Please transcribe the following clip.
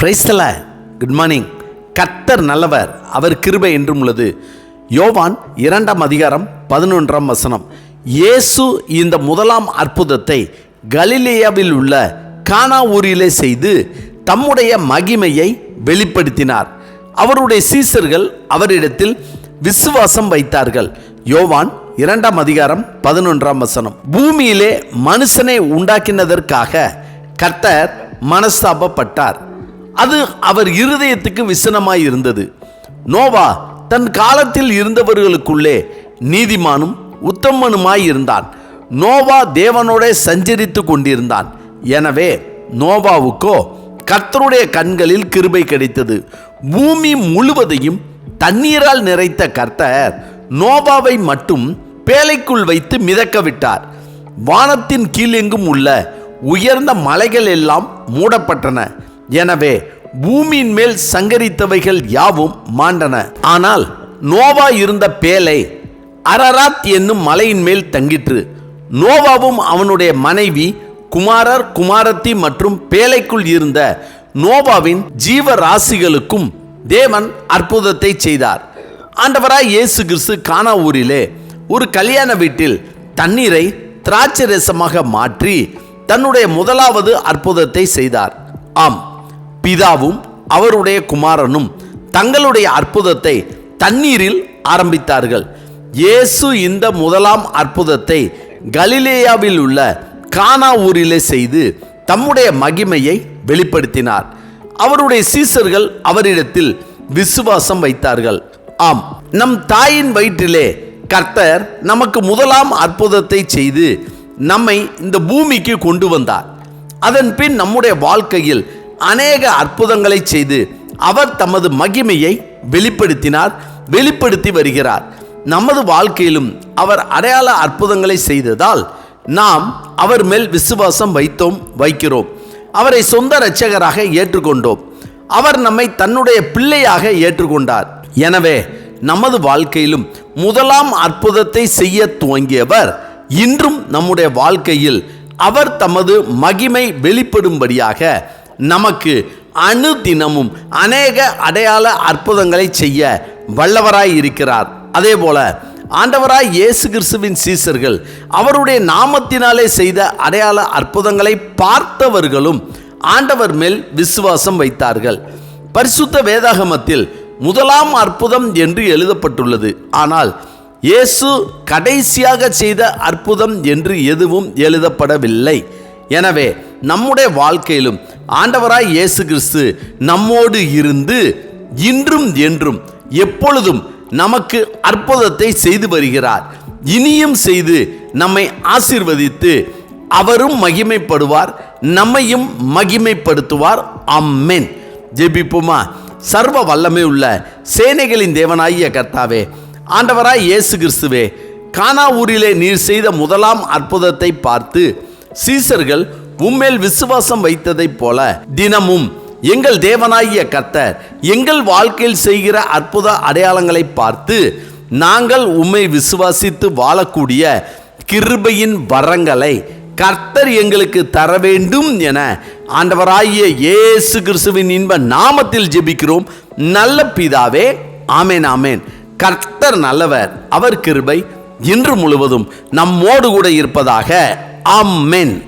பிரைஸ்தல good morning கர்த்தர் நல்லவர் அவர் கிருபை என்றும் உள்ளது. யோவான் இரண்டாம் அதிகாரம் பதினொன்றாம் வசனம். இயேசு இந்த முதலாம் அற்புதத்தை கலிலேயாவில் உள்ள கானா ஊரிலே செய்து தம்முடைய மகிமையை வெளிப்படுத்தினார். அவருடைய சீசர்கள் அவரிடத்தில் விசுவாசம் வைத்தார்கள். யோவான் இரண்டாம் அதிகாரம் பதினொன்றாம் வசனம். பூமியிலே மனுஷனை உண்டாக்கினதற்காக கர்த்தர் மனஸ்தாபப்பட்டார். அது அவர் இருதயத்துக்கு விசனமாய் இருந்தது. நோவா தன் காலத்தில் இருந்தவர்களுக்குள்ளே நீதிமானும் உத்தமனுமாய் இருந்தான். நோவா தேவனோட சஞ்சரித்து கொண்டிருந்தான். எனவே நோவாவுக்கோ கர்த்தருடைய கண்களில் கிருபை கிடைத்தது. பூமி முழுவதையும் தண்ணீரால் நிறைத்த கர்த்தர் நோவாவை மட்டும் பேழைக்குள் வைத்து மிதக்க விட்டார் வானத்தின் கீழெங்கும் உள்ள உயர்ந்த மலைகள் எல்லாம் மூடப்பட்டன. எனவே பூமியின் மேல் சங்கரித்தவைகள் யாவும் மாண்டன. ஆனால் நோவா இருந்த பேலை அரராத் என்னும் மலையின் மேல் தங்கிற்று. நோவாவும் அவனுடைய மனைவி குமாரர் குமாரத்தி மற்றும் பேலைக்குள் இருந்த நோவாவின் ஜீவ ராசிகளுக்கும் தேவன் அற்புதத்தை செய்தார். ஆண்டவராய் இயேசு கிறிஸ்து கானா ஊரிலே ஒரு கல்யாண வீட்டில் தண்ணீரை திராட்சை ரசமாக மாற்றி தன்னுடைய முதலாவது அற்புதத்தை செய்தார். ஆம். பிதாவும் அவருடைய குமாரனும் தங்களுடைய அற்புதத்தை தண்ணீரில் ஆரம்பித்தார்கள். இயேசு இந்த முதலாம் அற்புதத்தை கலிலேயாவில் உள்ள கானா ஊரிலே செய்து தம்முடைய மகிமையை வெளிப்படுத்தினார். அவருடைய சீசர்கள் அவரிடத்தில் விசுவாசம் வைத்தார்கள். ஆம் நம் தாயின் வயிற்றிலே கர்த்தர் நமக்கு முதலாம் அற்புதத்தை செய்து நம்மை இந்த பூமிக்கு கொண்டு வந்தார். அதன் பின் நம்முடைய வாழ்க்கையில் அநேக அற்புதங்களை செய்து அவர் தமது மகிமையை வெளிப்படுத்தினார் வெளிப்படுத்தி வருகிறார். நமது வாழ்க்கையிலும் அவர் அடையாள அற்புதங்களை செய்ததால் நாம் அவர் மேல் விசுவாசம் வைத்தோம் வைக்கிறோம். அவரை சொந்த இரட்சகராக ஏற்றுக்கொண்டோம். அவர் நம்மை தன்னுடைய பிள்ளையாக ஏற்றுக்கொண்டார். எனவே நமது வாழ்க்கையிலும் முதலாம் அற்புதத்தை செய்ய துவங்கியவர் இன்றும் நம்முடைய வாழ்க்கையில் அவர் தமது மகிமை வெளிப்படும்படியாக நமக்கு அணுதினமும் அநேக அடையாள அற்புதங்களை செய்ய வல்லவராய் இருக்கிறார். அதே போல ஆண்டவராய் இயேசு கிறிஸ்துவின் சீசர்கள் அவருடைய நாமத்தினாலே செய்த அடையாள அற்புதங்களை பார்த்தவர்களும் ஆண்டவர் மேல் விசுவாசம் வைத்தார்கள். பரிசுத்த வேதாகமத்தில் முதலாம் அற்புதம் என்று எழுதப்பட்டுள்ளது. ஆனால் இயேசு கடைசியாக செய்த அற்புதம் என்று எதுவும் எழுதப்படவில்லை. எனவே நம்முடைய வாழ்க்கையிலும் ஆண்டவராய் இயேசு கிறிஸ்து நம்மோடு இருந்து இன்றும் என்றும் எப்பொழுதும் நமக்கு அற்புதத்தை செய்து வருகிறார். இனியும் செய்து நம்மை ஆசீர்வதித்து அவரும் மகிமைப்படுவார் நம்மையும் மகிமைப்படுத்துவார். அம்மேன் ஜெபிப்புமா? சர்வ வல்லமை உள்ள சேனைகளின் தேவனாகிய கர்த்தாவே ஆண்டவராய் இயேசு கிறிஸ்துவே கானா ஊரிலே நீர் செய்த முதலாம் அற்புதத்தை பார்த்து சீசர்கள் உம்மேல் விசுவாசம் வைத்ததைப் போல தினமும் எங்கள் தேவனாகிய கர்த்தர் எங்கள் வாழ்க்கையில் செய்கிற அற்புத அடையாளங்களை பார்த்து நாங்கள் உம்மை விசுவாசித்து வாழக்கூடிய கிருபையின் வரங்களை கர்த்தர் எங்களுக்கு தர வேண்டும் என ஆண்டவராகிய இயேசு கிறிஸ்துவின் இன்ப நாமத்தில் ஜெபிக்கிறோம். நல்ல பிதாவே ஆமேன் ஆமேன். கர்த்தர் நல்லவர் அவர் கிருபை இன்று முழுவதும் நம்மோடு கூட இருப்பதாக ஆமென்.